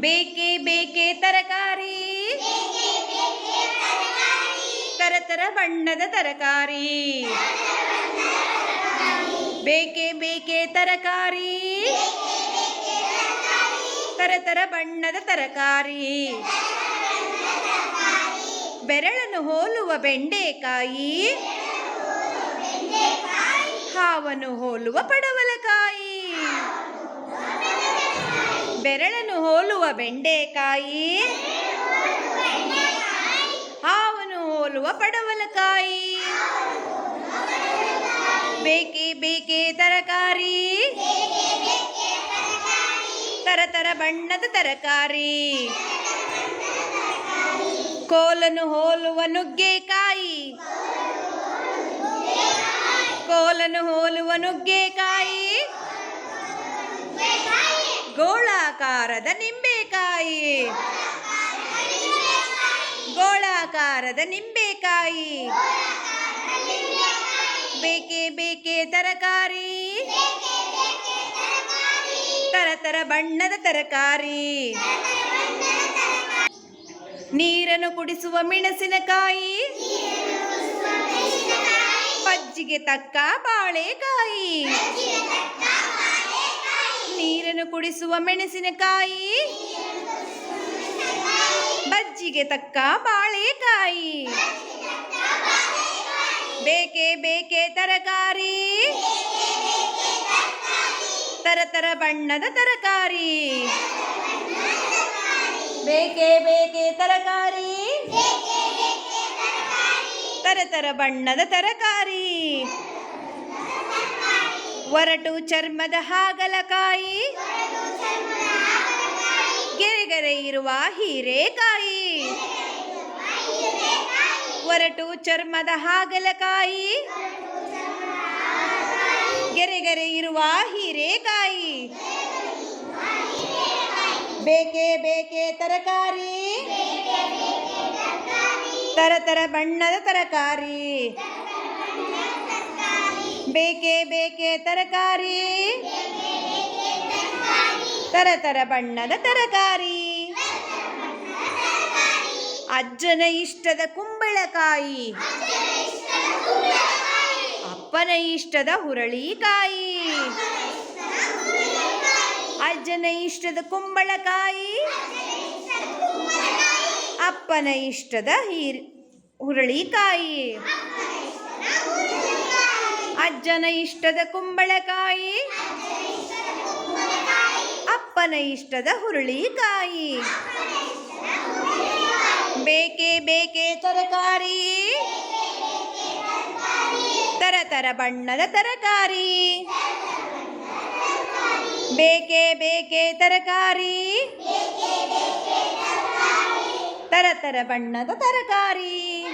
ಬೇಕೇ ಬೇಕೇ ತರಕಾರಿ. ತರತರ ಬಣ್ಣದ ತರಕಾರಿ. ಬೇಕೇ ಬೇಕೇ ತರಕಾರಿ. ತರತರ ಬಣ್ಣದ ತರಕಾರಿ. ಬೆರಳನ್ನು ಹೋಲುವ ಬೆಂಡೆಕಾಯಿ. ಹಾವನ್ನು ಹೋಲುವ ಪಡವಲಕಾಯಿ. ಬೆರಳನ್ನು ಹೋಲುವ ಬೆಂಡೆಕಾಯಿ. ಹಾವನ್ನು ಹೋಲುವ ಪಡವಲಕಾಯಿ. ಬೇಕೆ ಬೇಕೆ ತರಕಾರಿ. ತರತರ ಬಣ್ಣದ ತರಕಾರಿ. ಕೋಲನ್ನು ಹೋಲುವ ನುಗ್ಗೆಕಾಯಿ. ಕೋಲನ್ನು ಹೋಲುವ ನುಗ್ಗೆಕಾಯಿ. ಗೋಳಾಕಾರದ ನಿಂಬೆಕಾಯಿ. ಗೋಳಾಕಾರದ ನಿಂಬೆಕಾಯಿ. ಬೇಕೇ ಬೇಕೇ ತರಕಾರಿ. ತರತರ ಬಣ್ಣದ ತರಕಾರಿ. ನೀರನ್ನು ಕುಡಿಸುವ ಮೆಣಸಿನಕಾಯಿ. ಪಜ್ಜಿಗೆ ತಕ್ಕ ಬಾಳೆಕಾಯಿ. ನೀರನ್ನು ಕುಡಿಸುವ ಮೆಣಸಿನಕಾಯಿ. ಬಜ್ಜಿಗೆ ತಕ್ಕ ಬಾಳೆಕಾಯಿ. ಬೇಕೇ ಬೇಕೇ ತರಕಾರಿ. ತರತರ ಬಣ್ಣದ ತರಕಾರಿ. ಬೇಕೇ ಬೇಕೇ ತರಕಾರಿ. ತರತರ ಬಣ್ಣದ ತರಕಾರಿ. ಒರಟು ಚರ್ಮದ ಹಾಗಲಕಾಯಿ. ಗೆರೆಗೆರೆ ಇರುವ ಹೀರೆಕಾಯಿ. ಒರಟು ಚರ್ಮದ ಹಾಗಲಕಾಯಿ. ಗೆರೆಗೆರೆ ಇರುವ ಹೀರೆಕಾಯಿ. ಬೇಕೇ ಬೇಕೇ ತರಕಾರಿ. ತರತರ ಬಣ್ಣದ ತರಕಾರಿ. ಬೇಕೇ ಬೇಕೇ ತರಕಾರಿ. ತರತರ ಬಣ್ಣದ ತರಕಾರಿ. ಅಜ್ಜನ ಇಷ್ಟದ ಕುಂಬಳಕಾಯಿ. ಅಪ್ಪನ ಇಷ್ಟದ ಹುರಳಿಕಾಯಿ. ಅಜ್ಜನ ಇಷ್ಟದ ಕುಂಬಳಕಾಯಿ. ಅಪ್ಪನ ಇಷ್ಟದ ಹೀರ್ ಹುರಳಿಕಾಯಿ. ಅಜ್ಜನ ಇಷ್ಟದ ಕುಂಬಳಕಾಯಿ. ಅಪ್ಪನ ಇಷ್ಟದ ಹುರುಳಿಕಾಯಿ. ಬೇಕೇ ಬೇಕೇ ತರಕಾರಿ. ತರತರ ಬಣ್ಣದ ತರಕಾರಿ. ಬೇಕೇ ಬೇಕೇ ತರಕಾರಿ. ತರತರ ಬಣ್ಣದ ತರಕಾರಿ.